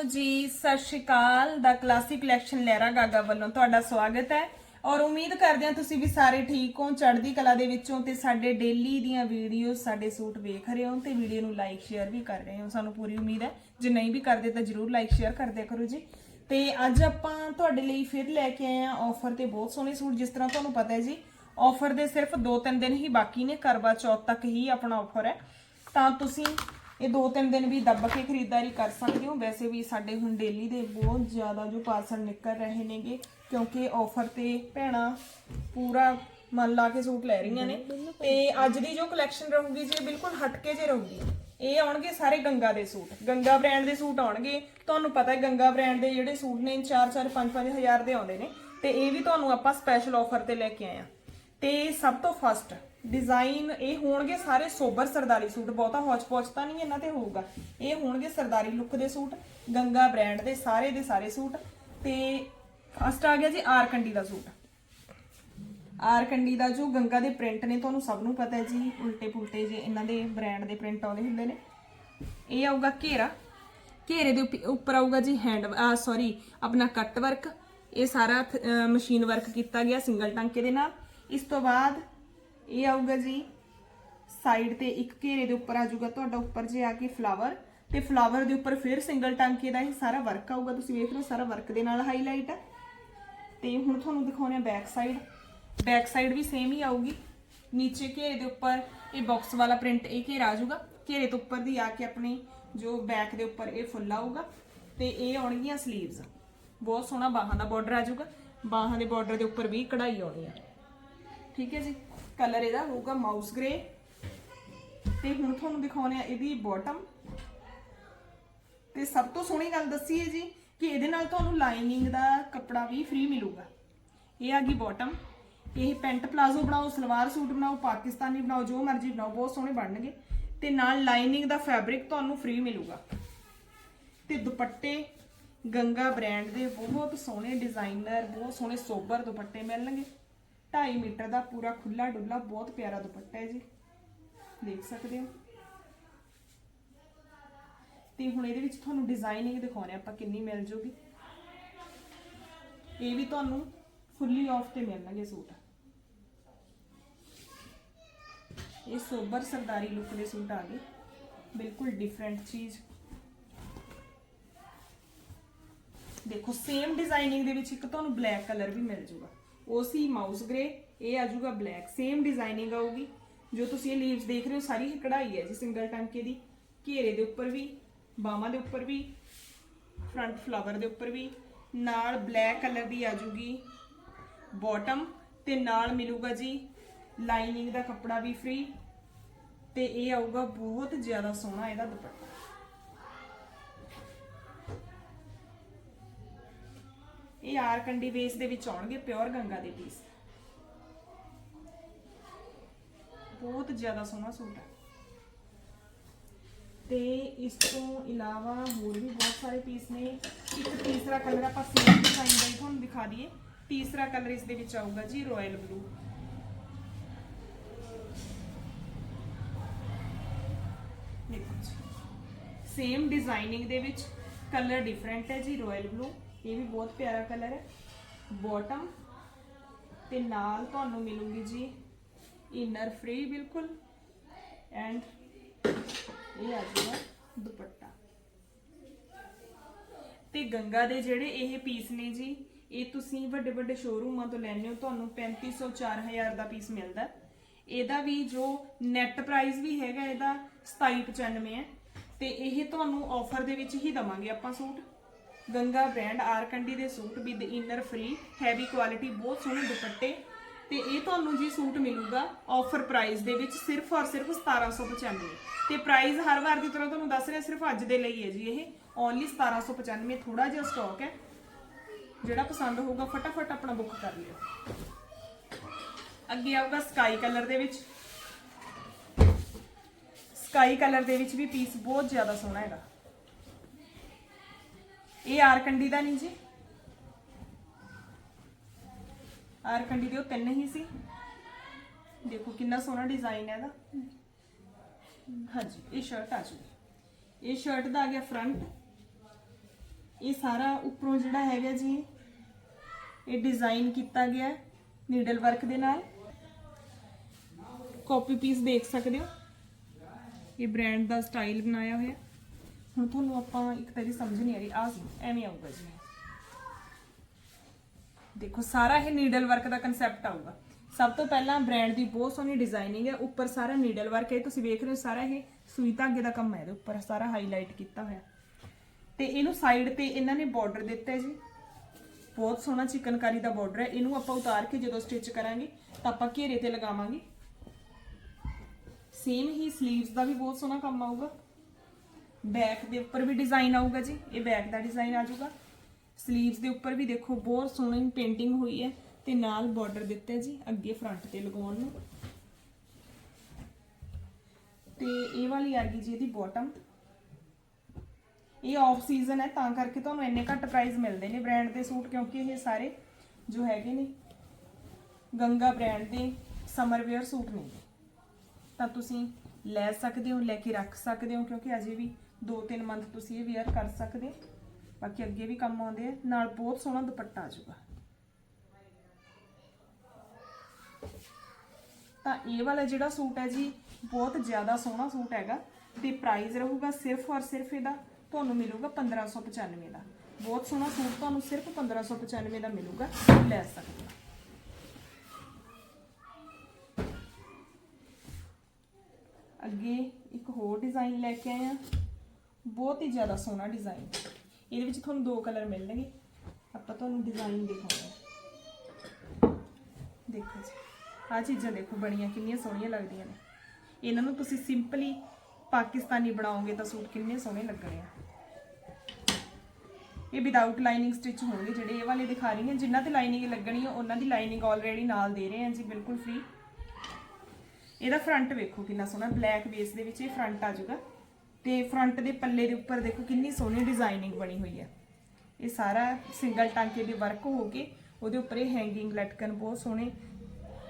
Hello ਜੀ, ਸਤਿ ਸ਼੍ਰੀ ਅਕਾਲ ਦਾ ਕਲਾਸਿਕ ਕਲੈਕਸ਼ਨ ਲਹਿਰਾ ਗਾਗਾ ਵੱਲੋਂ ਤੁਹਾਡਾ ਸਵਾਗਤ ਹੈ। ਔਰ ਉਮੀਦ ਕਰਦੇ ਹਾਂ ਤੁਸੀਂ ਵੀ ਸਾਰੇ ਠੀਕ ਹੋ, ਚੜ੍ਹਦੀ ਕਲਾ ਦੇ ਵਿੱਚੋਂ ਤੇ ਸਾਡੇ ਡੇਲੀ ਦੀਆਂ ਵੀਡੀਓ ਸਾਡੇ ਸੂਟ ਵੇਖ ਰਹੇ ਹੋ ਤੇ ਵੀਡੀਓ ਨੂੰ ਲਾਈਕ ਸ਼ੇਅਰ ਵੀ ਕਰ ਰਹੇ ਹੋ। ਸਾਨੂੰ ਪੂਰੀ ਉਮੀਦ ਹੈ। ਜੇ ਨਹੀਂ ਵੀ ਕਰਦੇ ਤਾਂ ਜਰੂਰ ਲਾਈਕ ਸ਼ੇਅਰ ਕਰਦੇ ਕਰੋ ਜੀ। ਤੇ ਅੱਜ ਆਪਾਂ ਤੁਹਾਡੇ ਲਈ ਫਿਰ ਲੈ ਕੇ ਆਏ ਆ ਆਫਰ ਤੇ ਬਹੁਤ ਸੋਹਣੇ ਸੂਟ, ਜਿਸ ਤਰ੍ਹਾਂ ਤੁਹਾਨੂੰ ਪਤਾ ਹੈ ਜੀ ਆਫਰ ਦੇ ਸਿਰਫ 2-3 ਦਿਨ ਹੀ ਬਾਕੀ ਨੇ, ਕਰਵਾ ਚੌਥ ਤੱਕ ਹੀ ਆਪਣਾ ਆਫਰ ਹੈ। ਤਾਂ ਤੁਸੀਂ ਇਹ ਦੋ ਤਿੰਨ ਦਿਨ ਵੀ ਦੱਬ ਕੇ ਖਰੀਦਦਾਰੀ ਕਰ ਸਕਦੇ ਹੋ। ਵੈਸੇ ਵੀ ਸਾਡੇ ਹੁਣ ਡੇਲੀ ਦੇ ਬਹੁਤ ਜ਼ਿਆਦਾ ਜੋ ਪਾਰਸਲ ਨਿਕਲ ਰਹੇ ਨੇਗੇ, ਕਿਉਂਕਿ ਆਫਰ ਤੇ ਭੈਣਾ ਪੂਰਾ ਮਨ ਲਾ ਕੇ ਸੂਟ ਲੈ ਰਹੀਆਂ ਨੇ। ਤੇ ਅੱਜ ਦੀ ਜੋ ਕਲੈਕਸ਼ਨ ਰਹੂਗੀ ਜੀ, ਇਹ ਬਿਲਕੁਲ ਹਟਕੇ ਜੇ ਰਹੂਗੀ। ਇਹ ਆਉਣਗੇ ਸਾਰੇ ਗੰਗਾ ਦੇ ਸੂਟ। ਗੰਗਾ ਬ੍ਰਾਂਡ ਦੇ ਸੂਟ ਆਉਣਗੇ। ਤੁਹਾਨੂੰ ਪਤਾ ਹੈ ਗੰਗਾ ਬ੍ਰਾਂਡ ਦੇ ਜਿਹੜੇ ਸੂਟ ਨੇ 4-4 5-5 ਹਜ਼ਾਰ ਦੇ ਆਉਂਦੇ ਨੇ। ਤੇ ਇਹ ਵੀ ਤੁਹਾਨੂੰ ਆਪਾਂ ਸਪੈਸ਼ਲ ਆਫਰ ਤੇ ਲੈ ਕੇ ਆਏ ਆ ਤੇ ਸਭ ਤੋਂ ਫਸਟ ਡਿਜ਼ਾਈਨ ਇਹ ਹੋਣਗੇ ਸਾਰੇ ਸੋਬਰ ਸਰਦਾਰੀ ਸੂਟ, ਬਹੁਤਾ ਹੌਚ-ਪੌਚ ਤਾਂ ਨਹੀਂ ਇਹਨਾਂ ਤੇ ਹੋਊਗਾ। ਇਹ ਹੋਣਗੇ ਸਰਦਾਰੀ ਲੁੱਕ ਦੇ ਸੂਟ, ਗੰਗਾ ਬ੍ਰਾਂਡ ਦੇ ਸਾਰੇ ਦੇ ਸਾਰੇ ਸੂਟ ਤੇ ਫਸਟ ਆ ਗਿਆ ਜੀ ਆਰ ਕੰਡੀ ਦਾ ਸੂਟ। ਆਰ ਕੰਡੀ ਦਾ ਜੋ ਗੰਗਾ ਦੇ ਪ੍ਰਿੰਟ ਨੇ, ਤੁਹਾਨੂੰ ਸਭ ਨੂੰ ਪਤਾ ਹੈ ਜੀ ਉਲਟੇ ਪੁਲਟੇ ਜੇ ਇਹਨਾਂ ਦੇ ਬ੍ਰਾਂਡ ਦੇ ਪ੍ਰਿੰਟ ਆਉਂਦੇ ਹੁੰਦੇ ਨੇ। ਇਹ ਆਊਗਾ ਘੇਰਾ। ਘੇਰੇ ਦੇ ਉੱਪ- ਉੱਪਰ ਆਊਗਾ ਜੀ ਹੈਂਡ ਆ ਸੌਰੀ ਆਪਣਾ ਕੱਟ ਵਰਕ ਇਹ ਸਾਰਾ ਮਸ਼ੀਨ ਵਰਕ ਕੀਤਾ ਗਿਆ ਸਿੰਗਲ ਟਾਂਕੇ ਦੇ ਨਾਲ। ਇਸ ਤੋਂ ਬਾਅਦ ਇਹ ਆਊਗਾ ਜੀ ਸਾਈਡ ਤੇ ਇੱਕ ਘੇਰੇ ਦੇ ਉੱਪਰ ਆ ਜਾਊਗਾ ਤੁਹਾਡਾ ਉੱਪਰ ਜੇ ਆ ਕੇ ਫਲਾਵਰ ਤੇ ਫਲਾਵਰ ਦੇ ਉੱਪਰ ਫਿਰ ਸਿੰਗਲ ਟਾਂਕੇ ਦਾ ਇਹ ਸਾਰਾ ਵਰਕ ਆਊਗਾ, ਤੁਸੀਂ ਵੇਖ ਰਹੇ ਹੋ ਸਾਰਾ ਵਰਕ ਦੇ ਨਾਲ ਹਾਈਲਾਈਟ ਆ। ਤੇ ਹੁਣ ਤੁਹਾਨੂੰ ਦਿਖਾਉਣੇ ਆ ਬੈਕ ਸਾਈਡ ਬੈਕ ਸਾਈਡ ਵੀ ਸੇਮ ਹੀ ਆਊਗੀ, ਨੀਚੇ ਘੇਰੇ ਦੇ ਉੱਪਰ ਇਹ ਬਾਕਸ ਵਾਲਾ ਪ੍ਰਿੰਟ ਇਹ ਘੇਰਾ ਆ ਜਾਊਗਾ ਘੇਰੇ ਤੋਂ ਉੱਪਰ ਦੀ ਆ ਕੇ ਆਪਣੀ ਜੋ ਬੈਕ ਦੇ ਉੱਪਰ ਇਹ ਫੁੱਲ ਆਊਗਾ, ਤੇ ਇਹ ਆਉਣਗੀਆਂ ਸਲੀਵਸ ਬਹੁਤ ਸੋਹਣਾ ਬਾਹਾਂ ਦਾ ਬਾਰਡਰ ਆ ਜਾਊਗਾ ਬਾਹਾਂ ਦੇ ਬਾਰਡਰ ਦੇ ਉੱਪਰ ਵੀ ਕਢਾਈ ਆਉਣੀ ਆ। ਠੀਕ ਹੈ ਜੀ ਕਲਰ ਇਹਦਾ ਹੋਊਗਾ ਮਾਊਸ ਗ੍ਰੇ ਤੇ ਹੁਣ ਤੁਹਾਨੂੰ ਦਿਖਾਉਣੇ ਆ ਇਹਦੀ ਬਾਟਮ ਤੇ ਸਭ ਤੋਂ ਸੋਹਣੀ ਗੱਲ ਦੱਸੀ ਹੈ ਜੀ ਕਿ ਇਹਦੇ ਨਾਲ ਤੁਹਾਨੂੰ ਲਾਈਨਿੰਗ ਦਾ ਕੱਪੜਾ ਵੀ ਫ੍ਰੀ ਮਿਲੂਗਾ। ਇਹ ਆ ਗਈ ਬਾਟਮ ਇਹ ਪੈਂਟ ਪਲਾਜ਼ੋ ਬਣਾਓ, ਸਲਵਾਰ ਸੂਟ ਬਣਾਓ, ਪਾਕਿਸਤਾਨੀ ਬਣਾਓ, ਜੋ ਮਰਜ਼ੀ ਬਣਾਓ, ਬਹੁਤ ਸੋਹਣੇ ਬਣਨਗੇ। ਤੇ ਨਾਲ ਲਾਈਨਿੰਗ ਦਾ ਫੈਬਰਿਕ ਤੁਹਾਨੂੰ ਫ੍ਰੀ ਮਿਲੂਗਾ। ਤੇ ਦੁਪੱਟੇ, ਗੰਗਾ ਬ੍ਰਾਂਡ ਦੇ ਬਹੁਤ ਸੋਹਣੇ ਡਿਜ਼ਾਈਨਰ ਬਹੁਤ ਸੋਹਣੇ ਸੋਬਰ ਦੁਪੱਟੇ ਮਿਲਣਗੇ। 2.5 ਮੀਟਰ ਦਾ ਪੂਰਾ ਖੁੱਲਾ ਡੁੱਲਾ ਬਹੁਤ ਪਿਆਰਾ ਦੁਪੱਟਾ ਹੈ ਜੀ। ਦੇਖ ਸਕਦੇ ਹੋ। ਤੇ ਹੁਣ ਇਹਦੇ ਵਿੱਚ ਤੁਹਾਨੂੰ ਡਿਜ਼ਾਈਨਿੰਗ ਦਿਖਾਉਣੇ ਆਪਾਂ ਕਿੰਨੀ ਮਿਲ ਜੂਗੀ। ਇਹ ਵੀ ਤੁਹਾਨੂੰ ਫੁੱਲੀ ਆਫ ਤੇ ਮਿਲਣਗੇ ਸੂਟ। ਇਹ ਸੋਬਰ ਸਰਦਾਰੀ ਲੁੱਕ ਦੇ ਸੂਟ ਆ ਗਏ। ਬਿਲਕੁਲ ਡਿਫਰੈਂਟ ਚੀਜ਼। ਦੇਖੋ ਸੇਮ ਡਿਜ਼ਾਈਨਿੰਗ ਦੇ ਵਿੱਚ ਇੱਕ ਤੁਹਾਨੂੰ ਬਲੈਕ ਕਲਰ ਵੀ ਮਿਲ ਜੂਗਾ। ਉਹ ਸੀ ਮਾਊਸ ਗ੍ਰੇ ਇਹ ਆ ਜੂਗਾ ਬਲੈਕ ਸੇਮ ਡਿਜ਼ਾਈਨਿੰਗ ਆਊਗੀ ਜੋ ਤੁਸੀਂ ਇਹ ਲੀਵਸ ਦੇਖ ਰਹੇ ਹੋ ਸਾਰੀ ਕਢਾਈ ਹੈ ਜੀ ਸਿੰਗਲ ਟਾਂਕੇ ਦੀ ਘੇਰੇ ਦੇ ਉੱਪਰ ਵੀ ਬਾਹਾਂ ਦੇ ਉੱਪਰ ਵੀ ਫਰੰਟ ਫਲਾਵਰ ਦੇ ਉੱਪਰ ਵੀ ਨਾਲ ਬਲੈਕ ਕਲਰ ਦੀ ਆ ਜੂਗੀ ਬਾਟਮ ਤੇ ਨਾਲ ਮਿਲੂਗਾ ਜੀ ਲਾਈਨਿੰਗ ਦਾ ਕੱਪੜਾ ਵੀ ਫ੍ਰੀ ਤੇ ਇਹ ਆਊਗਾ ਬਹੁਤ ਜ਼ਿਆਦਾ ਸੋਹਣਾ ਇਹਦਾ ਦੁਪੱਟਾ ਇਹ ਆਰ ਕੰਡੀ ਬੇਸ ਦੇ ਵਿੱਚ ਆਉਣਗੇ, ਪਿਓਰ ਗੰਗਾ ਦੇ ਪੀਸ ਬਹੁਤ ਜ਼ਿਆਦਾ ਸੋਹਣਾ ਸੂਟ ਹੈ। ਤੇ ਇਸ ਤੋਂ ਇਲਾਵਾ ਹੋਰ ਵੀ ਬਹੁਤ ਸਾਰੇ ਪੀਸ ਨੇ। ਇੱਕ ਤੀਸਰਾ ਕਲਰ ਆਪਾਂ ਸੇਮ ਡਿਜ਼ਾਈਨ ਦਾ ਹੀ ਤੁਹਾਨੂੰ ਦਿਖਾ ਦਈਏ। ਤੀਸਰਾ ਕਲਰ ਇਸ ਦੇ ਵਿੱਚ ਆਊਗਾ ਜੀ ਰਾਇਲ ਬਲੂ ਸੇਮ ਡਿਜ਼ਾਈਨਿੰਗ ਦੇ ਵਿੱਚ ਕਲਰ ਡਿਫਰੈਂਟ ਹੈ ਜੀ ਰਾਇਲ ਬਲੂ ਇਹ ਵੀ ਬਹੁਤ ਪਿਆਰਾ ਕਲਰ ਹੈ। ਬਾਟਮ ਤੇ ਨਾਲ ਤੁਹਾਨੂੰ ਮਿਲੂਗੀ ਜੀ ਇਨਰ ਫ੍ਰੀ ਬਿਲਕੁਲ। ਐਂਡ ਇਹ ਆ ਜਾਊਗਾ ਦੁਪੱਟਾ। ਤੇ ਗੰਗਾ ਦੇ ਜਿਹੜੇ ਇਹ ਪੀਸ ਨੇ ਜੀ, ਇਹ ਤੁਸੀਂ ਵੱਡੇ ਵੱਡੇ ਸ਼ੋਰੂਮਾਂ ਤੋਂ ਲੈਣੇ ਹੋ, ਤੁਹਾਨੂੰ 3500 4000 ਦਾ ਪੀਸ ਮਿਲਦਾ। ਇਹਦਾ ਵੀ ਜੋ ਨੈਟ ਪ੍ਰਾਈਸ ਵੀ ਹੈਗਾ, ਇਹਦਾ 2795 ਹੈ। ਤੇ ਇਹ ਤੁਹਾਨੂੰ ਆਫਰ ਦੇ ਵਿੱਚ ਹੀ ਦਵਾਂਗੇ ਆਪਾਂ suit. Ganga brand R Kandi ਦੇ suit with inner free heavy quality ਬਹੁਤ ਸੋਹਣੇ ਦੁਪੱਟੇ। ਤੇ ਇਹ ਤੁਹਾਨੂੰ ਜੀ ਸੂਟ ਮਿਲੂਗਾ ਆਫਰ ਪ੍ਰਾਈਸ ਦੇ ਵਿੱਚ ਸਿਰਫ ਔਰ ਸਿਰਫ 1795 ਤੇ ਪ੍ਰਾਈਸ ਹਰ ਵਾਰ ਦੀ ਤਰ੍ਹਾਂ ਤੁਹਾਨੂੰ ਦੱਸ ਰਿਹਾ, ਸਿਰਫ ਅੱਜ ਦੇ ਲਈ ਹੈ ਜੀ ਇਹ। ਓਨਲੀ 1795 ਥੋੜਾ ਜਿਹਾ ਸਟਾਕ ਹੈ। ਜਿਹੜਾ ਪਸੰਦ ਹੋਊਗਾ, ਫਟਾਫਟ ਆਪਣਾ ਬੁੱਕ ਕਰ ਲਿਓ। ਅੱਗੇ ਆਊਗਾ ਸਕਾਈ ਕਲਰ ਦੇ ਵਿੱਚ। ਸਕਾਈ ਕਲਰ ਦੇ ਵਿੱਚ ਵੀ ਪੀਸ ਬਹੁਤ ਜ਼ਿਆਦਾ ਸੋਹਣਾ ਹੈਗਾ। ਇਹ ਆਰ ਕੰਡੀ ਦਾ ਨਹੀਂ ਜੀ। ਆਰ ਕੰਡੀ ਦੇ ਉਹ ਤਿੰਨ ਹੀ ਸੀ। ਦੇਖੋ ਕਿੰਨਾ ਸੋਹਣਾ ਡਿਜ਼ਾਈਨ ਹੈ ਇਹਦਾ। ਹਾਂਜੀ, ਇਹ ਸ਼ਰਟ ਆ ਜੂਗੀ ਇਹ ਸ਼ਰਟ ਦਾ ਆ ਗਿਆ ਫਰੰਟ ਇਹ ਸਾਰਾ ਉੱਪਰੋਂ ਜਿਹੜਾ ਹੈਗਾ ਜੀ, ਇਹ ਡਿਜ਼ਾਈਨ ਕੀਤਾ ਗਿਆ ਨੀਡਲ ਵਰਕ ਦੇ ਨਾਲ। ਕਾਪੀ ਪੀਸ ਦੇਖ ਸਕਦੇ ਹੋ। ਇਹ ਬ੍ਰਾਂਡ ਦਾ ਸਟਾਈਲ ਬਣਾਇਆ ਹੋਇਆ। ਹੁਣ ਤੁਹਾਨੂੰ ਆਪਾਂ ਇੱਕ ਤਰੀ ਸਮਝ ਨਹੀਂ ਆ ਰਹੀ ਆ ਸੀ, ਐਵੇਂ ਆਊਗਾ ਜੀ। ਦੇਖੋ, ਸਾਰਾ ਇਹ ਨੀਡਲ ਵਰਕ ਦਾ ਕਨਸੈਪਟ ਆਊਗਾ। ਸਭ ਤੋਂ ਪਹਿਲਾਂ ਬ੍ਰਾਂਡ ਦੀ ਬਹੁਤ ਸੋਹਣੀ ਡਿਜ਼ਾਈਨਿੰਗ ਹੈ, ਉੱਪਰ ਸਾਰਾ ਨੀਡਲ ਵਰਕ ਹੈ। ਤੁਸੀਂ ਵੇਖ ਰਹੇ ਹੋ, ਸਾਰਾ ਇਹ ਸੂਈ ਧਾਗੇ ਦਾ ਕੰਮ ਹੈ ਇਹਦੇ ਉੱਪਰ, ਸਾਰਾ ਹਾਈਲਾਈਟ ਕੀਤਾ ਹੋਇਆ। ਤੇ ਇਹਨੂੰ ਸਾਈਡ ਤੇ ਇਹਨਾਂ ਨੇ ਬਾਰਡਰ ਦਿੱਤਾ ਹੈ ਜੀ। ਬਹੁਤ ਸੋਹਣਾ ਚਿਕਨਕਾਰੀ ਦਾ ਬਾਰਡਰ ਹੈ। ਇਹਨੂੰ ਆਪਾਂ ਉਤਾਰ ਕੇ ਜਦੋਂ ਸਟਿਚ ਕਰਾਂਗੇ, ਤਾਂ ਆਪਾਂ ਘੇਰੇ ਤੇ ਲਗਾਵਾਂਗੇ। ਸੇਮ ਹੀ ਸਲੀਵਸ ਦਾ ਵੀ ਬਹੁਤ ਸੋਹਣਾ ਕੰਮ ਆਊਗਾ। ਬੈਕ ਦੇ ਉੱਪਰ ਵੀ ਡਿਜ਼ਾਈਨ ਆਊਗਾ ਜੀ, ਇਹ ਬੈਕ ਦਾ ਡਿਜ਼ਾਈਨ ਆ ਜਾਊਗਾ। ਸਲੀਵਸ ਦੇ ਉੱਪਰ ਵੀ ਦੇਖੋ, ਬਹੁਤ ਸੋਹਣੀ ਪੇਂਟਿੰਗ ਹੋਈ ਹੈ ਤੇ ਨਾਲ ਬਾਰਡਰ ਦਿੱਤਾ ਜੀ, ਅੱਗੇ ਫਰੰਟ ਤੇ ਲਗਾਉਣ ਨੂੰ। ਤੇ ਇਹ ਵਾਲੀ ਆ ਗਈ ਜੀ ਇਹਦੀ ਬਾਟਮ ਇਹ ਆਫ ਸੀਜ਼ਨ ਹੈ, ਤਾਂ ਕਰਕੇ ਤੁਹਾਨੂੰ ਇੰਨੇ ਘੱਟ ਪ੍ਰਾਈਸ ਮਿਲਦੇ ਨੇ ਬ੍ਰਾਂਡ ਦੇ ਸੂਟ, ਕਿਉਂਕਿ ਇਹ ਸਾਰੇ ਜੋ ਹੈਗੇ ਨੇ, ਗੰਗਾ ਬ੍ਰਾਂਡ ਦੇ ਸਮਰ ਵੇਅਰ ਸੂਟ ਨੇ। ਤਾਂ ਤੁਸੀਂ ਲੈ ਸਕਦੇ ਹੋ, ਲੈ ਕੇ ਰੱਖ ਸਕਦੇ ਹੋ, ਕਿਉਂਕਿ ਅਜੇ ਵੀ 2-3 ਮੰਥ ਤੁਸੀਂ ਇਹ ਵੇਅਰ ਕਰ ਸਕਦੇ ਹੋ। ਬਾਕੀ ਅੱਗੇ ਵੀ ਕੰਮ ਆਉਂਦੇ ਆ। ਨਾਲ ਬਹੁਤ ਸੋਹਣਾ ਦੁਪੱਟਾ ਆ ਜਾਊਗਾ। ਤਾਂ ਇਹ ਵਾਲਾ ਜਿਹੜਾ ਸੂਟ ਹੈ ਜੀ, ਬਹੁਤ ਜ਼ਿਆਦਾ ਸੋਹਣਾ ਸੂਟ ਹੈਗਾ ਤੇ ਪ੍ਰਾਈਸ ਰਹੂਗਾ ਸਿਰਫ ਔਰ ਸਿਰਫ ਇਹਦਾ, ਤੁਹਾਨੂੰ ਮਿਲੂਗਾ 1595 ਦਾ। ਬਹੁਤ ਸੋਹਣਾ ਸੂਟ ਤੁਹਾਨੂੰ ਸਿਰਫ 1595 ਦਾ ਮਿਲੂਗਾ। ਲੈ ਸਕਦੇ ਹੋ। ਅੱਗੇ ਇੱਕ ਹੋਰ ਡਿਜ਼ਾਈਨ ਲੈ ਕੇ ਆਏ ਆ ਬਹੁਤ ਹੀ ਜ਼ਿਆਦਾ ਸੋਹਣਾ ਡਿਜ਼ਾਈਨ ਇਹਦੇ ਵਿੱਚ ਤੁਹਾਨੂੰ ਦੋ ਕਲਰ ਮਿਲਣਗੇ। ਆਪਾਂ ਤੁਹਾਨੂੰ ਡਿਜ਼ਾਈਨ ਦਿਖਾਉਂਦੇ ਦੇਖੋ ਜੀ, ਆਹ ਚੀਜ਼ਾਂ ਦੇਖੋ, ਬਣੀਆਂ ਕਿੰਨੀਆਂ ਸੋਹਣੀਆਂ ਲੱਗਦੀਆਂ ਨੇ। ਇਹਨਾਂ ਨੂੰ ਤੁਸੀਂ ਸਿੰਪਲੀ ਪਾਕਿਸਤਾਨੀ ਬਣਾਓਗੇ ਤਾਂ ਸੂਟ ਕਿੰਨੇ ਸੋਹਣੇ ਲੱਗਣੇ ਆ। ਇਹ ਵਿਦਆਊਟ ਲਾਈਨਿੰਗ ਸਟਿਚ ਹੋਣਗੇ ਜਿਹੜੇ ਇਹ ਵਾਲੇ ਦਿਖਾ ਰਹੀ ਹਾਂ। ਜਿਨ੍ਹਾਂ ਤੇ ਲਾਈਨਿੰਗ ਲੱਗਣੀ ਹੈ ਉਹਨਾਂ ਦੀ ਲਾਈਨਿੰਗ ਆਲਰੇਡੀ ਨਾਲ ਦੇ ਰਹੇ ਹਾਂ ਜੀ, ਬਿਲਕੁਲ ਫ੍ਰੀ ਇਹਦਾ ਫਰੰਟ ਵੇਖੋ ਕਿੰਨਾ ਸੋਹਣਾ ਬਲੈਕ ਬੇਸ ਦੇ ਵਿੱਚ ਇਹ ਫਰੰਟ ਆ ਜਾਊਗਾ। ਤੇ ਫਰੰਟ ਦੇ ਪੱਲੇ ਦੇ ਉੱਪਰ ਦੇਖੋ ਕਿੰਨੀ ਸੋਹਣੀ ਡਿਜ਼ਾਈਨਿੰਗ ਬਣੀ ਹੋਈ ਹੈ। ਇਹ ਸਾਰਾ ਸਿੰਗਲ ਟਾਂਕੇ ਦੇ ਵਰਕ ਹੋ ਕੇ ਉਹਦੇ ਉੱਪਰ ਇਹ ਹੈਂਗਿੰਗ ਲਟਕਣ ਬਹੁਤ ਸੋਹਣੇ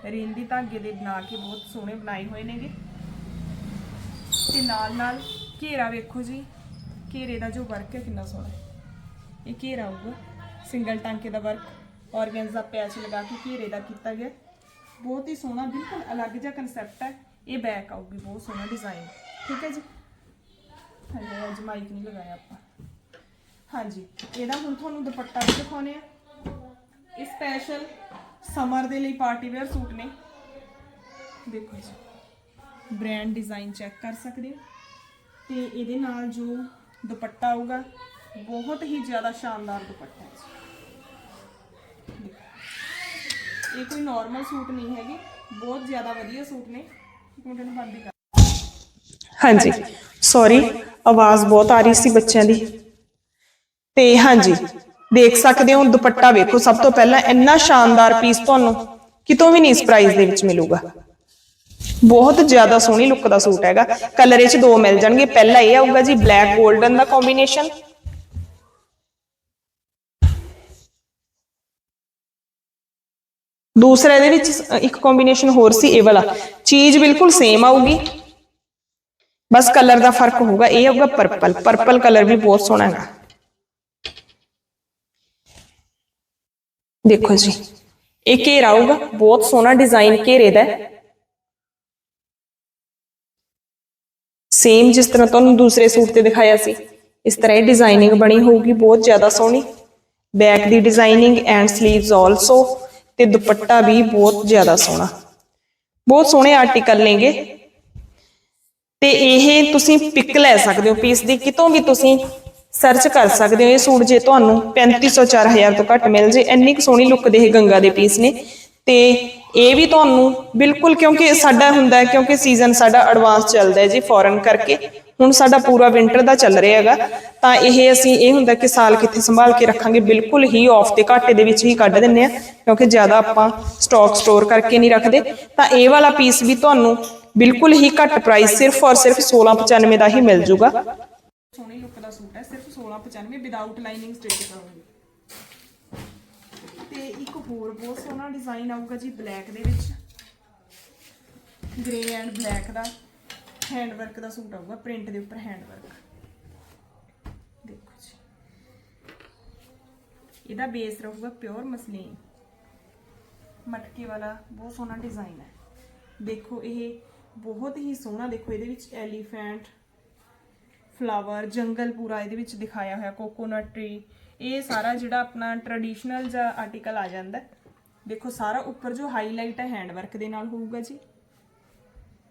ਰਿੰਦੀ ਧਾਗੇ ਦੇ ਬਣਾ ਕੇ ਬਹੁਤ ਸੋਹਣੇ ਬਣਾਏ ਹੋਏ ਨੇਗੇ। ਤੇ ਨਾਲ ਨਾਲ ਘੇਰਾ ਵੇਖੋ ਜੀ, ਘੇਰੇ ਦਾ ਜੋ ਵਰਕ ਹੈ ਕਿੰਨਾ ਸੋਹਣਾ। ਇਹ ਘੇਰਾ ਆਊਗਾ ਸਿੰਗਲ ਟਾਂਕੇ ਦਾ ਵਰਕ ਔਰਗੈਂਜ਼ਾ ਪੈਚ ਲਗਾ ਕੇ ਘੇਰੇ ਦਾ ਕੀਤਾ ਗਿਆ। ਬਹੁਤ ਹੀ ਸੋਹਣਾ, ਬਿਲਕੁਲ ਅਲੱਗ ਜਿਹਾ ਕਨਸੈਪਟ ਹੈ। ਇਹ ਬੈਕ ਆਊਗੀ, ਬਹੁਤ ਸੋਹਣਾ ਡਿਜ਼ਾਈਨ ਠੀਕ ਹੈ ਜੀ? ਹਲੇ ਅੱਜ ਮਾਈਕ ਨਹੀਂ ਲਗਾਇਆ ਆਪਾਂ। ਹਾਂਜੀ, ਇਹਦਾ ਹੁਣ ਤੁਹਾਨੂੰ ਦੁਪੱਟਾ ਵੀ ਦਿਖਾਉਣੇ ਆ। ਇਹ ਸਪੈਸ਼ਲ ਸਮਰ ਦੇ ਲਈ ਪਾਰਟੀ ਵੇਅਰ ਸੂਟ ਨੇ। ਦੇਖੋ ਜੀ ਬ੍ਰਾਂਡ ਡਿਜ਼ਾਈਨ ਚੈੱਕ ਕਰ ਸਕਦੇ ਹੋ। ਤੇ ਇਹਦੇ ਨਾਲ ਜੋ ਦੁਪੱਟਾ ਆਊਗਾ, ਬਹੁਤ ਹੀ ਜ਼ਿਆਦਾ ਸ਼ਾਨਦਾਰ ਦੁਪੱਟਾ ਹੈ ਇਹ ਕੋਈ ਨਾਰਮਲ ਸੂਟ ਨਹੀਂ ਹੈਗੇ, ਬਹੁਤ ਜ਼ਿਆਦਾ ਵਧੀਆ ਸੂਟ ਨੇ। ਮੁੰਡੇ ਨੂੰ ਬੰਦ ਕਰ। ਹਾਂਜੀ ਸੌਰੀ ਆਵਾਜ਼ ਬਹੁਤ ਆ ਰਹੀ ਸੀ ਬੱਚਿਆਂ ਦੀ। ਤੇ ਹਾਂਜੀ, ਦੇਖ ਸਕਦੇ ਹੋ ਦੁਪੱਟਾ ਵੇਖੋ, ਸਭ ਤੋਂ ਪਹਿਲਾਂ ਇੰਨਾ ਸ਼ਾਨਦਾਰ ਪੀਸ ਤੁਹਾਨੂੰ ਕਿਤੋਂ ਵੀ ਨਹੀਂ ਇਸ ਪ੍ਰਾਈਸ ਦੇ ਵਿੱਚ ਮਿਲੂਗਾ। ਬਹੁਤ ਜ਼ਿਆਦਾ ਸੋਹਣੀ ਲੁੱਕ ਦਾ ਸੂਟ ਹੈਗਾ। ਕਲਰ ਇਹ ਚ ਦੋ ਮਿਲ ਜਾਣਗੇ। ਪਹਿਲਾ ਇਹ ਆਊਗਾ ਜੀ ਬਲੈਕ 골ਡਨ ਦਾ ਕੰਬੀਨੇਸ਼ਨ ਦੂਸਰਾ ਇਹਦੇ ਵਿੱਚ ਇੱਕ ਕੰਬੀਨੇਸ਼ਨ ਹੋਰ ਸੀ, ਇਹ ਵਾਲਾ। ਚੀਜ਼ ਬਿਲਕੁਲ ਸੇਮ ਆਊਗੀ। ਬਸ ਕਲਰ ਦਾ ਫ਼ਰਕ ਹੋਊਗਾ, ਇਹ ਆਊਗਾ ਪਰਪਲ ਪਰਪਲ ਕਲਰ ਵੀ ਬਹੁਤ ਸੋਹਣਾ ਹੈਗਾ। ਦੇਖੋ ਜੀ, ਇਹ ਘੇਰਾ ਹੋਊਗਾ ਬਹੁਤ ਸੋਹਣਾ ਡਿਜ਼ਾਈਨ ਘੇਰੇ ਦਾ ਸੇਮ ਜਿਸ ਤਰ੍ਹਾਂ ਤੁਹਾਨੂੰ ਦੂਸਰੇ ਸੂਟ ਤੇ ਦਿਖਾਇਆ ਸੀ, ਇਸ ਤਰ੍ਹਾਂ ਇਹ ਡਿਜ਼ਾਈਨਿੰਗ ਬਣੀ ਹੋਊਗੀ, ਬਹੁਤ ਜ਼ਿਆਦਾ ਸੋਹਣੀ। ਬੈਕ ਦੀ ਡਿਜ਼ਾਈਨਿੰਗ ਐਂਡ 슬ੀਵਸ ਆਲਸੋ ਤੇ ਦੁਪੱਟਾ ਵੀ ਬਹੁਤ ਜ਼ਿਆਦਾ ਸੋਹਣਾ। ਬਹੁਤ ਸੋਹਣੇ ਆਰਟੀਕਲ ਨੇਗੇ। ਤੇ ਇਹ ਤੁਸੀਂ ਪਿਕ ਲੈ ਸਕਦੇ ਹੋ ਪੀਸ ਦੀ, ਕਿਤੋਂ ਵੀ ਤੁਸੀਂ ਸਰਚ ਕਰ ਸਕਦੇ ਹੋ। ਇਹ ਸੂਟ ਜੇ ਤੁਹਾਨੂੰ 3500 4000 ਤੋਂ ਘੱਟ ਮਿਲ ਜੇ। ਇੰਨੀ ਕੁ ਸੋਹਣੀ ਲੁੱਕ ਦੇ ਇਹ ਗੰਗਾ ਦੇ ਪੀਸ ਨੇ। ਤੇ ਇਹ ਵੀ ਤੁਹਾਨੂੰ ਬਿਲਕੁਲ, ਕਿਉਂਕਿ ਸਾਡਾ ਹੁੰਦਾ ਕਿਉਂਕਿ ਸੀਜ਼ਨ ਸਾਡਾ ਐਡਵਾਂਸ ਚੱਲਦਾ ਹੈ ਜੀ ਫੋਰਨ ਕਰਕੇ। ਹੁਣ ਸਾਡਾ ਪੂਰਾ ਵਿੰਟਰ ਦਾ ਚੱਲ ਰਿਹਾ ਹੈਗਾ। ਤਾਂ ਇਹ ਅਸੀਂ ਇਹ ਹੁੰਦਾ ਕਿ ਸਾਲ ਕਿੱਥੇ ਸੰਭਾਲ ਕੇ ਰੱਖਾਂਗੇ। ਬਿਲਕੁਲ ਹੀ ਆਫ ਤੇ ਘਾਟੇ ਦੇ ਵਿੱਚ ਹੀ ਕੱਢ ਦਿੰਨੇ ਆ ਕਿਉਂਕਿ ਜ਼ਿਆਦਾ ਆਪਾਂ ਸਟਾਕ ਸਟੋਰ ਕਰਕੇ ਨਹੀਂ ਰੱਖਦੇ। ਤਾਂ ਇਹ ਵਾਲਾ ਪੀਸ ਵੀ ਤੁਹਾਨੂੰ ਬਿਲਕੁਲ ਹੀ ਘੱਟ ਪ੍ਰਾਈਸ ਸਿਰਫ ਔਰ ਸਿਰਫ 1695 ਦਾ ਹੀ ਮਿਲ ਜੂਗਾ। ਸੋਹਣੀ ਲੁੱਕ ਦਾ ਸੂਟ ਹੈ, ਸਿਰਫ 1695 ਵਿਦਆਊਟ ਲਾਈਨਿੰਗ ਸਟਿਚ ਕਰਾਂਗੇ। ਤੇ ਇੱਕ ਹੋਰ ਬਹੁਤ ਸੋਹਣਾ ਡਿਜ਼ਾਈਨ ਆਊਗਾ ਜੀ ਬਲੈਕ ਦੇ ਵਿੱਚ। ਗ੍ਰੇ ਐਂਡ ਬਲੈਕ ਦਾ ਹੈਂਡ ਵਰਕ ਦਾ ਸੂਟ ਆਊਗਾ ਪ੍ਰਿੰਟ ਦੇ ਉੱਪਰ ਹੈਂਡ ਵਰਕ ਦੇਖੋ ਜੀ। ਇਹਦਾ ਬੇਸ ਰਹੂਗਾ ਪਿਓਰ ਮਸਲੀਨ ਮਟਕੇ ਵਾਲਾ ਬਹੁਤ ਸੋਹਣਾ ਡਿਜ਼ਾਈਨ ਹੈ। ਦੇਖੋ ਇਹ ਬਹੁਤ ਹੀ ਸੋਹਣਾ ਦੇਖੋ, ਇਹਦੇ ਵਿੱਚ ਐਲੀਫੈਂਟ ਫਲਾਵਰ ਜੰਗਲ ਪੂਰਾ ਇਹਦੇ ਵਿੱਚ ਦਿਖਾਇਆ ਹੋਇਆ ਕੋਕੋਨਟ ਟਰੀ ਇਹ ਸਾਰਾ ਜਿਹੜਾ ਆਪਣਾ ਟ੍ਰੈਡੀਸ਼ਨਲ ਜਾਂ ਆਰਟੀਕਲ ਆ ਜਾਂਦਾ ਦੇਖੋ, ਸਾਰਾ ਉੱਪਰ ਜੋ ਹਾਈਲਾਈਟ ਹੈ ਹੈਂਡਵਰਕ ਦੇ ਨਾਲ ਹੋਊਗਾ ਜੀ।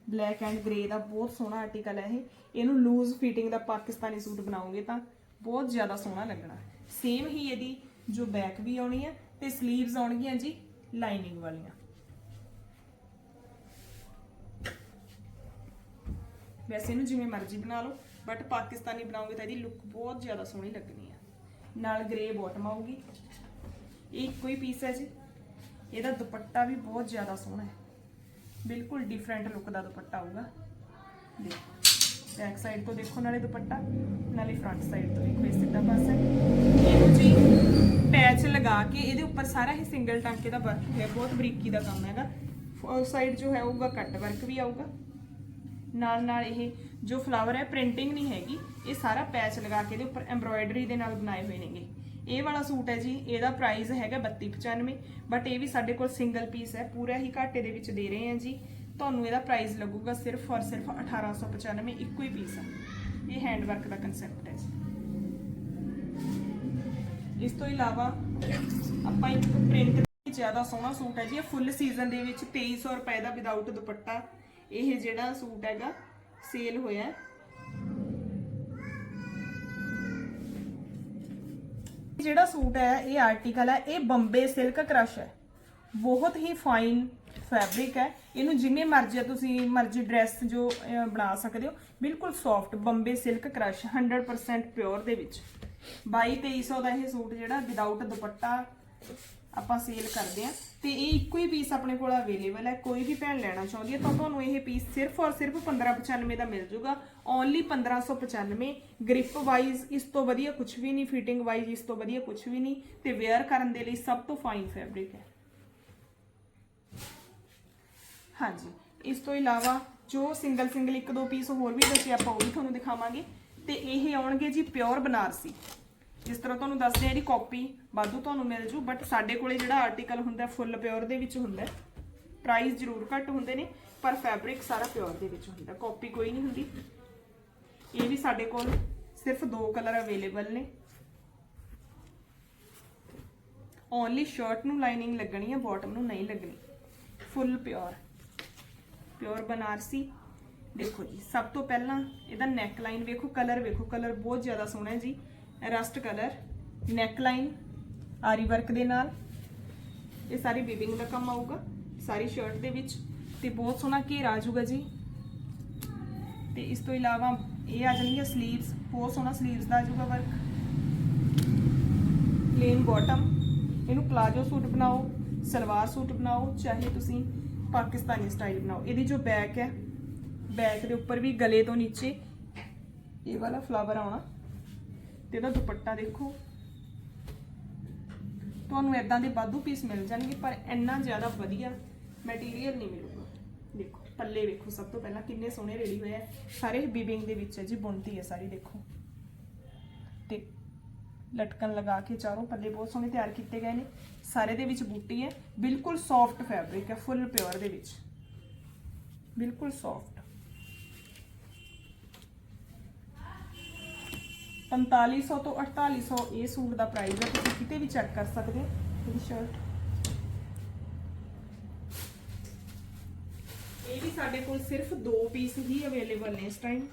ਬਲੈਕ ਐਂਡ ਗ੍ਰੇ ਦਾ ਬਹੁਤ ਸੋਹਣਾ ਆਰਟੀਕਲ ਹੈ ਇਹ। ਇਹਨੂੰ ਲੂਜ਼ ਫਿਟਿੰਗ ਦਾ ਪਾਕਿਸਤਾਨੀ ਸੂਟ ਬਣਾਓਗੇ ਤਾਂ ਬਹੁਤ ਜ਼ਿਆਦਾ ਸੋਹਣਾ ਲੱਗਣਾ ਸੇਮ ਹੀ ਇਹਦੀ ਜੋ ਬੈਕ ਵੀ ਆਉਣੀ ਹੈ ਤੇ 슬ੀਵਸ ਆਉਣਗੀਆਂ ਜੀ ਲਾਈਨਿੰਗ ਵਾਲੀਆਂ। ਵੈਸੇ ਇਹਨੂੰ ਜਿਵੇਂ ਮਰਜ਼ੀ ਬਣਾ ਲਓ ਬਟ ਪਾਕਿਸਤਾਨੀ ਬਣਾਓਗੇ ਤਾਂ ਇਹਦੀ ਲੁੱਕ ਬਹੁਤ ਜ਼ਿਆਦਾ ਸੋਹਣੀ ਲੱਗਣੀ ਆ। ਨਾਲ ਗ੍ਰੇ ਬਾਟਮ ਆਊਗੀ। ਇਹ ਇੱਕੋ ਹੀ ਪੀਸ ਹੈ ਜੀ। ਇਹਦਾ ਦੁਪੱਟਾ ਵੀ ਬਹੁਤ ਜ਼ਿਆਦਾ ਸੋਹਣਾ ਹੈ। ਬਿਲਕੁਲ ਡਿਫਰੈਂਟ ਲੁੱਕ ਦਾ ਦੁਪੱਟਾ ਆਊਗਾ। ਦੇਖੋ ਬੈਕ ਸਾਈਡ ਤੋਂ ਦੇਖੋ ਨਾਲੇ ਦੁਪੱਟਾ, ਨਾਲੇ ਫਰੰਟ ਸਾਈਡ ਤੋਂ ਦੇਖੋ, ਇਹ ਸਿੱਧਾ ਪਾਸਾ ਇਹੋ ਇਹਨੂੰ ਜੀ ਪੈਚ ਲਗਾ ਕੇ ਇਹਦੇ ਉੱਪਰ ਸਾਰਾ ਹੀ ਸਿੰਗਲ ਟਾਂਕੇ ਦਾ ਵਰਕ ਹੈ, ਬਹੁਤ ਬਰੀਕੀ ਦਾ ਕੰਮ ਹੈਗਾ। ਉਸ ਸਾਈਡ ਜੋ ਹੈ ਹੋਊਗਾ ਕੱਟ ਵਰਕ ਵੀ ਆਊਗਾ। ਨਾਲ ਨਾਲ ਇਹ ਜੋ ਫਲਾਵਰ ਹੈ ਪ੍ਰਿੰਟਿੰਗ ਨਹੀਂ ਹੈਗੀ, ਇਹ ਸਾਰਾ ਪੈਚ ਲਗਾ ਕੇ ਇਹਦੇ ਉੱਪਰ ਐਮਬ੍ਰੋਇਡਰੀ ਦੇ ਨਾਲ ਬਣਾਏ ਹੋਏ ਨੇਗੇ। ਇਹ ਵਾਲਾ ਸੂਟ ਹੈ ਜੀ, ਇਹਦਾ ਪ੍ਰਾਈਸ ਹੈਗਾ 3295 ਬਟ ਇਹ ਵੀ ਸਾਡੇ ਕੋਲ ਸਿੰਗਲ ਪੀਸ ਹੈ, ਪੂਰਾ ਹੀ ਘਾਟੇ ਦੇ ਵਿੱਚ ਦੇ ਰਹੇ ਹਾਂ ਜੀ। ਤੁਹਾਨੂੰ ਇਹਦਾ ਪ੍ਰਾਈਸ ਲੱਗੂਗਾ ਸਿਰਫ ਔਰ ਸਿਰਫ 1895 ਇੱਕੋ ਹੀ ਪੀਸ ਹੈ ਇਹ ਹੈਂਡ ਵਰਕ ਦਾ ਕਨਸੈਪਟ ਹੈ ਜੀ। ਇਸ ਤੋਂ ਇਲਾਵਾ ਆਪਾਂ ਇੱਕ ਪ੍ਰਿੰਟ ਜ਼ਿਆਦਾ ਸੋਹਣਾ ਸੂਟ ਹੈ ਜੀ, ਇਹ ਫੁੱਲ ਸੀਜ਼ਨ ਦੇ ਵਿੱਚ 2300 ਰੁਪਏ ਦਾ ਵਿਦਆਊਟ ਦੁਪੱਟਾ ਇਹ ਜਿਹੜਾ ਸੂਟ ਹੈਗਾ ਸੇਲ ਹੋਇਆ ਹੈ। ਜਿਹੜਾ ਸੂਟ ਹੈ, ਇਹ ਆਰਟੀਕਲ ਹੈ, ਇਹ ਬੰਬੇ ਸਿਲਕ ਕ੍ਰਸ਼ ਹੈ। ਬਹੁਤ ਹੀ ਫਾਈਨ ਫੈਬਰਿਕ ਹੈ। ਇਹਨੂੰ ਜਿੰਨੇ ਮਰਜ਼ੀ ਤੁਸੀਂ, ਮਰਜ਼ੀ ਡਰੈਸ ਜੋ ਬਣਾ ਸਕਦੇ ਹੋ, ਬਿਲਕੁਲ soft Bombay silk crush 100% pure ਦੇ ਵਿੱਚ। 2200 ਦਾ ਇਹ ਸੂਟ ਜਿਹੜਾ ਵਿਦਆਊਟ ਦੁਪੱਟਾ ਆਪਾਂ ਸੇਲ ਕਰਦੇ ਆ ਤੇ ਇਹ ਇੱਕੋ ਹੀ ਪੀਸ ਆਪਣੇ ਕੋਲ ਅਵੇਲੇਬਲ ਹੈ, ਕੋਈ ਵੀ ਭੈਣ ਲੈਣਾ ਚਾਹੁੰਦੀ ਹੈ ਤਾਂ ਤੁਹਾਨੂੰ ਇਹ ਪੀਸ ਸਿਰਫ ਔਰ ਸਿਰਫ 1595 ਦਾ ਮਿਲ ਜੂਗਾ ਓਨਲੀ 1595 ਗ੍ਰਿਪ ਵਾਈਜ਼ ਇਸ ਤੋਂ ਵਧੀਆ ਕੁਝ ਵੀ ਨਹੀਂ ਫਿਟਿੰਗ ਵਾਈਜ਼ ਇਸ ਤੋਂ ਵਧੀਆ ਕੁਝ ਵੀ ਨਹੀਂ ਤੇ ਵੇਅਰ ਕਰਨ ਦੇ ਲਈ ਸਭ ਤੋਂ ਫਾਈਨ ਫੈਬਰਿਕ ਹੈ। ਹਾਂਜੀ, ਇਸ ਤੋਂ ਇਲਾਵਾ ਜੋ ਸਿੰਗਲ ਸਿੰਗਲ ਇੱਕ ਦੋ ਪੀਸ ਹੋਰ ਵੀ ਦੱਸੇ ਆਪਾਂ ਉਹ ਵੀ ਤੁਹਾਨੂੰ ਦਿਖਾਵਾਂਗੇ। ਤੇ ਇਹ ਆਉਣਗੇ ਜੀ ਪਿਓਰ ਬਨਾਰਸੀ। ਜਿਸ ਤਰ੍ਹਾਂ ਤੁਹਾਨੂੰ ਦੱਸਦੇ ਆ ਇਹਦੀ ਕਾਪੀ ਵਾਧੂ ਤੁਹਾਨੂੰ ਮਿਲ ਜੂ ਬਟ ਸਾਡੇ ਕੋਲੇ ਜਿਹੜਾ ਆਰਟੀਕਲ ਹੁੰਦਾ ਫੁੱਲ ਪਿਓਰ ਦੇ ਵਿੱਚ ਹੁੰਦਾ ਪ੍ਰਾਈਸ ਜ਼ਰੂਰ ਘੱਟ ਹੁੰਦੇ ਨੇ, ਪਰ ਫੈਬਰਿਕ ਸਾਰਾ ਪਿਓਰ ਦੇ ਵਿੱਚ ਹੁੰਦਾ ਕਾਪੀ ਕੋਈ ਨਹੀਂ ਹੁੰਦੀ। ਇਹ ਵੀ ਸਾਡੇ ਕੋਲ ਸਿਰਫ ਦੋ ਕਲਰ ਅਵੇਲੇਬਲ ਨੇ। ਓਨਲੀ ਸ਼ਰਟ ਨੂੰ ਲਾਈਨਿੰਗ ਲੱਗਣੀ ਹੈ ਬਾਟਮ ਨੂੰ ਨਹੀਂ ਲੱਗਣੀ। Full pure pure Banarasi. ਦੇਖੋ ਜੀ, ਸਭ ਤੋਂ ਪਹਿਲਾਂ ਇਹਦਾ ਨੈਕ ਲਾਈਨ ਵੇਖੋ ਕਲਰ ਵੇਖੋ। ਕਲਰ ਬਹੁਤ ਜ਼ਿਆਦਾ ਸੋਹਣਾ ਹੈ ਜੀ। ਰਸਟ ਕਲਰ ਨੈਕ ਲਾਈਨ ਆਰੀ ਵਰਕ ਦੇ ਨਾਲ। ਇਹ ਸਾਰੀ ਵੀਵਿੰਗ ਦਾ ਕੰਮ ਆਊਗਾ, ਸਾਰੀ ਸ਼ਰਟ ਦੇ ਵਿੱਚ। ਤੇ ਬਹੁਤ ਸੋਹਣਾ ਘੇਰਾ ਆ ਜਾਊਗਾ ਜੀ। ਤੇ ਇਸ ਤੋਂ ਇਲਾਵਾ ਇਹ ਆ ਜਾਣਗੀਆਂ 슬ੀਵਸ ਬਹੁਤ ਸੋਹਣਾ 슬ੀਵਸ ਦਾ ਆ ਜਾਊਗਾ ਵਰਕ ਪਲੇਨ ਬਾਟਮ ਇਹਨੂੰ ਪਲਾਜੋ ਸੂਟ ਬਣਾਓ, ਸਲਵਾਰ ਸੂਟ ਬਣਾਓ, ਚਾਹੇ ਤੁਸੀਂ ਪਾਕਿਸਤਾਨੀ ਸਟਾਈਲ ਬਣਾਓ। ਇਹਦੀ ਜੋ ਬੈਕ ਹੈ ਬੈਕ ਦੇ ਉੱਪਰ ਵੀ ਗਲੇ ਤੋਂ ਨੀਚੇ ਇਹ ਵਾਲਾ ਫਲਾਵਰ ਆਉਣਾ। ਤੇ ਇਹਦਾ ਦੁਪੱਟਾ ਦੇਖੋ। ਤੁਹਾਨੂੰ ਇਦਾਂ ਦੇ ਵਾਧੂ ਪੀਸ ਮਿਲ ਜਾਣਗੇ, ਪਰ ਇੰਨਾ ਜ਼ਿਆਦਾ ਵਧੀਆ ਮਟੀਰੀਅਲ ਨਹੀਂ ਮਿਲੂਗਾ। ਦੇਖੋ, ਪੱਲੇ ਵੇਖੋ ਸਭ ਤੋਂ ਪਹਿਲਾਂ ਕਿੰਨੇ ਸੋਹਣੇ ਰੈਡੀ ਹੋਏ ਆ। ਸਾਰੇ ਬੀਬਿੰਗ ਦੇ ਵਿੱਚ ਹੈ ਜੀ, ਬੁਣਤੀ ਹੈ ਸਾਰੀ, ਦੇਖੋ। ਤੇ ਲਟਕਣ ਲਗਾ ਕੇ ਚਾਰੋਂ ਪੱਲੇ ਬਹੁਤ ਸੋਹਣੇ ਤਿਆਰ ਕੀਤੇ ਗਏ ਨੇ। ਸਾਰੇ ਦੇ ਵਿੱਚ ਬੂਟੀ ਹੈ। ਬਿਲਕੁਲ ਸੌਫਟ ਫੈਬਰਿਕ ਹੈ ਫੁੱਲ ਪਿਓਰ ਦੇ ਵਿੱਚ। ਬਿਲਕੁਲ ਸੌਫਟ 4500 ਤੋਂ 4800 ਇਹ ਸੂਟ ਦਾ ਪ੍ਰਾਈਸ ਹੈ ਤੁਸੀਂ ਕਿਤੇ ਵੀ ਚੈੱਕ ਕਰ ਸਕਦੇ ਹੋ। ਇਹਦੀ ਸ਼ਰਟ ਇਹ ਵੀ ਸਾਡੇ ਕੋਲ ਸਿਰਫ ਦੋ ਪੀਸ ਹੀ ਅਵੇਲੇਬਲ ਨੇ ਇਸ ਟਾਈਮ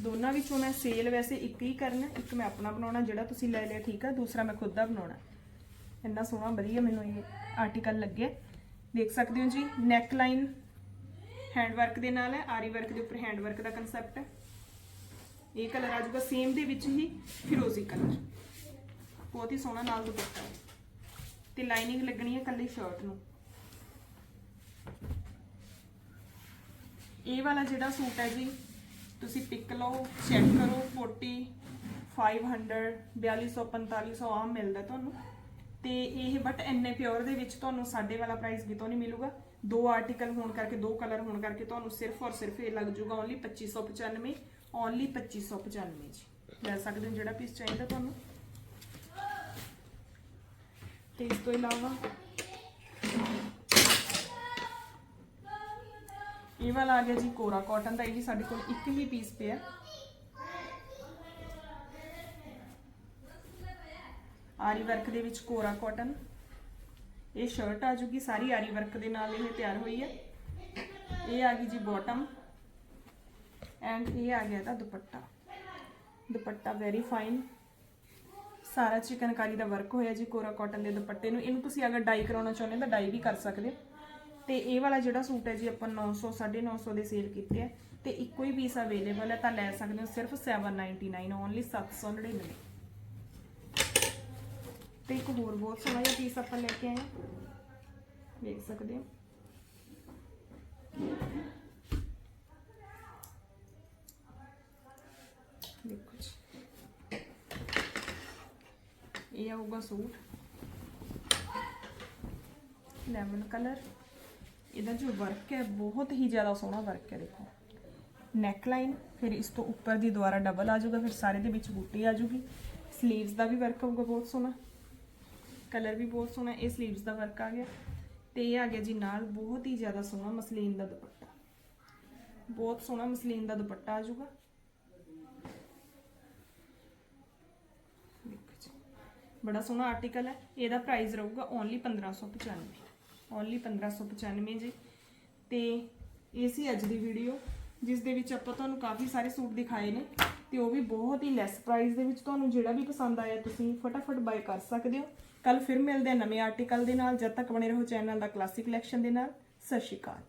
ਦੋਨਾਂ ਵਿੱਚੋਂ ਮੈਂ ਸੇਲ ਵੈਸੇ ਇੱਕ ਹੀ ਕਰਨਾ, ਇੱਕ ਮੈਂ ਆਪਣਾ ਬਣਾਉਣਾ, ਜਿਹੜਾ ਤੁਸੀਂ ਲੈ ਲਿਆ ਠੀਕ ਆ, ਦੂਸਰਾ ਮੈਂ ਖੁਦ ਦਾ ਬਣਾਉਣਾ। ਇੰਨਾ ਸੋਹਣਾ, ਵਧੀਆ ਮੈਨੂੰ ਇਹ ਆਰਟੀਕਲ ਲੱਗਿਆ ਦੇਖ ਸਕਦੇ ਹੋ ਜੀ ਨੈਕ ਲਾਈਨ ਹੈਂਡ ਵਰਕ ਦੇ ਨਾਲ ਹੈ, ਆਰੀ ਵਰਕ ਦੇ ਉੱਪਰ ਹੈਂਡ ਵਰਕ ਦਾ ਕਨਸੈਪਟ ਹੈ। ਇਹ ਕਲਰ ਆ ਜਾਊਗਾ ਸੇਮ ਦੇ ਵਿੱਚ ਹੀ ਫਿਰੋਜ਼ੀ ਕਲਰ ਬਹੁਤ ਹੀ ਸੋਹਣਾ ਨਾਲ ਦੁਪੱਟਾ ਹੈ। ਤੇ ਲਾਈਨਿੰਗ ਲੱਗਣੀ ਹੈ ਕੱਲੀ ਸ਼ਰਟ ਨੂੰ। ਇਹ ਵਾਲਾ ਜਿਹੜਾ ਸੂਟ ਹੈ ਜੀ, ਤੁਸੀਂ ਪਿਕ ਲਓ ਚੈੱਕ ਕਰੋ 40 500 4200 4500 ਆਮ ਮਿਲਦਾ ਤੁਹਾਨੂੰ। ਤੇ ਇਹ ਬਟ ਇੰਨੇ ਪਿਓਰ ਦੇ ਵਿੱਚ ਤੁਹਾਨੂੰ ਸਾਡੇ ਵਾਲਾ ਪ੍ਰਾਈਸ ਕਿਤੋਂ ਨਹੀਂ ਮਿਲੂਗਾ। ਦੋ ਆਰਟੀਕਲ ਹੋਣ ਕਰਕੇ, ਦੋ ਕਲਰ ਹੋਣ ਕਰਕੇ ਤੁਹਾਨੂੰ ਸਿਰਫ ਔਰ ਸਿਰਫ ਇਹ ਲੱਗ ਜਾਊਗਾ ਓਨਲੀ 2595 ਓਨਲੀ 2595 ਜੀ। ਲੈ ਸਕਦੇ ਹੋ ਜਿਹੜਾ ਪੀਸ ਚਾਹੀਦਾ ਤੁਹਾਨੂੰ। ਤੇ ਇਸ ਤੋਂ ਇਲਾਵਾ ਇਹ ਵਾਲਾ ਆ ਗਿਆ ਜੀ ਕੋਰਾ ਕਾਟਨ ਦਾ, ਇਹ ਵੀ ਸਾਡੇ ਕੋਲ ਇੱਕ ਹੀ ਪੀਸ ਪਿਆ। ਆਰੀ ਵਰਕ ਦੇ ਵਿੱਚ ਕੋਰਾ ਕਾਟਨ ਇਹ ਸ਼ਰਟ ਆ ਜੂਗੀ, ਸਾਰੀ ਆਰੀ ਵਰਕ ਦੇ ਨਾਲ ਇਹ ਤਿਆਰ ਹੋਈ ਹੈ। ਇਹ ਆ ਗਈ ਜੀ ਬਾਟਮ ਐਂਡ ਇਹ ਆ ਗਿਆ ਇਹਦਾ ਦੁਪੱਟਾ। ਦੁਪੱਟਾ ਵੈਰੀ ਫਾਈਨ ਸਾਰਾ ਚਿਕਨਕਾਰੀ ਦਾ ਵਰਕ ਹੋਇਆ ਜੀ ਕੋਰਾ ਕਾਟਨ ਦੇ ਦੁਪੱਟੇ ਨੂੰ। ਇਹਨੂੰ ਤੁਸੀਂ ਅਗਰ ਡਾਈ ਕਰਾਉਣਾ ਚਾਹੁੰਦੇ ਹੋ ਤਾਂ ਡਾਈ ਵੀ ਕਰ ਸਕਦੇ ਹੋ। ਤੇ ਇਹ ਵਾਲਾ ਜਿਹੜਾ ਸੂਟ ਹੈ ਜੀ ਆਪਾਂ 900 950 ਦੇ ਸੇਲ ਕੀਤੇ ਆ। ਤੇ ਇੱਕੋ ਹੀ ਪੀਸ ਅਵੇਲੇਬਲ ਹੈ, ਤਾਂ ਲੈ ਸਕਦੇ ਹੋ ਸਿਰਫ 799 ਓਨਲੀ 799 ਤੇ ਇੱਕ ਹੋਰ ਬਹੁਤ ਸੋਹਣਾ ਜਿਹਾ ਪੀਸ ਆਪਾਂ ਲੈ ਕੇ ਆਏ ਹਾਂ। ਦੇਖ ਸਕਦੇ ਹੋ। ਦੇਖੋ ਜੀ। ਇਹ ਆਊਗਾ ਸੂਟ। ਲੈਮਨ ਕਲਰ ਇਹਦਾ ਜੋ ਵਰਕ ਹੈ, ਬਹੁਤ ਹੀ ਜ਼ਿਆਦਾ ਸੋਹਣਾ ਵਰਕ ਹੈ, ਦੇਖੋ। ਨੈਕ ਲਾਈਨ ਫਿਰ ਇਸ ਤੋਂ ਉੱਪਰ ਦੀ ਦੁਆਰਾ ਡਬਲ ਆ ਜਾਊਗਾ, ਫਿਰ ਸਾਰੇ ਦੇ ਵਿੱਚ ਬੂਟੀ ਆ ਜਾਊਗੀ। ਸਲੀਵਸ ਦਾ ਵੀ ਵਰਕ ਹੋਊਗਾ ਬਹੁਤ ਸੋਹਣਾ। ਕਲਰ ਵੀ ਬਹੁਤ ਸੋਹਣਾ ਇਹ 슬ੀਵਸ ਦਾ ਵਰਕ ਆ ਗਿਆ। ਤੇ ਇਹ ਆ ਗਿਆ ਜੀ ਨਾਲ ਬਹੁਤ ਹੀ ਜ਼ਿਆਦਾ ਸੋਹਣਾ ਮਸਲੀਨ ਦਾ ਦੁਪੱਟਾ। ਬਹੁਤ ਸੋਹਣਾ ਮਸਲੀਨ ਦਾ ਦੁਪੱਟਾ ਆ ਜਾਊਗਾ। ਬੜਾ ਸੋਹਣਾ ਆਰਟੀਕਲ ਹੈ, ਇਹਦਾ ਪ੍ਰਾਈਸ ਰਹੂਗਾ ਓਨਲੀ 1595 ਓਨਲੀ 1595 ਜੀ। ਤੇ ਇਹ ਸੀ ਅੱਜ ਦੀ ਵੀਡੀਓ ਜਿਸ ਦੇ ਵਿੱਚ ਆਪਾਂ ਤੁਹਾਨੂੰ ਕਾਫੀ ਸਾਰੇ ਸੂਟ ਦਿਖਾਏ ਨੇ, ਤੇ ਉਹ ਵੀ ਬਹੁਤ ਹੀ ਲੈਸ ਪ੍ਰਾਈਸ ਦੇ ਵਿੱਚ ਤੁਹਾਨੂੰ ਜਿਹੜਾ ਵੀ ਪਸੰਦ ਆਇਆ ਤੁਸੀਂ ਫਟਾਫਟ ਬਾਏ ਕਰ ਸਕਦੇ ਹੋ। ਕੱਲ ਫਿਰ ਮਿਲਦੇ ਆ ਨਵੇਂ ਆਰਟੀਕਲ ਦੇ ਨਾਲ। ਜਦ ਤੱਕ ਬਣੇ ਰਹੋ ਚੈਨਲ ਦਾ ਕਲਾਸਿਕ ਕਲੈਕਸ਼ਨ ਦੇ ਨਾਲ। ਸਤਿ ਸ਼੍ਰੀ ਅਕਾਲ।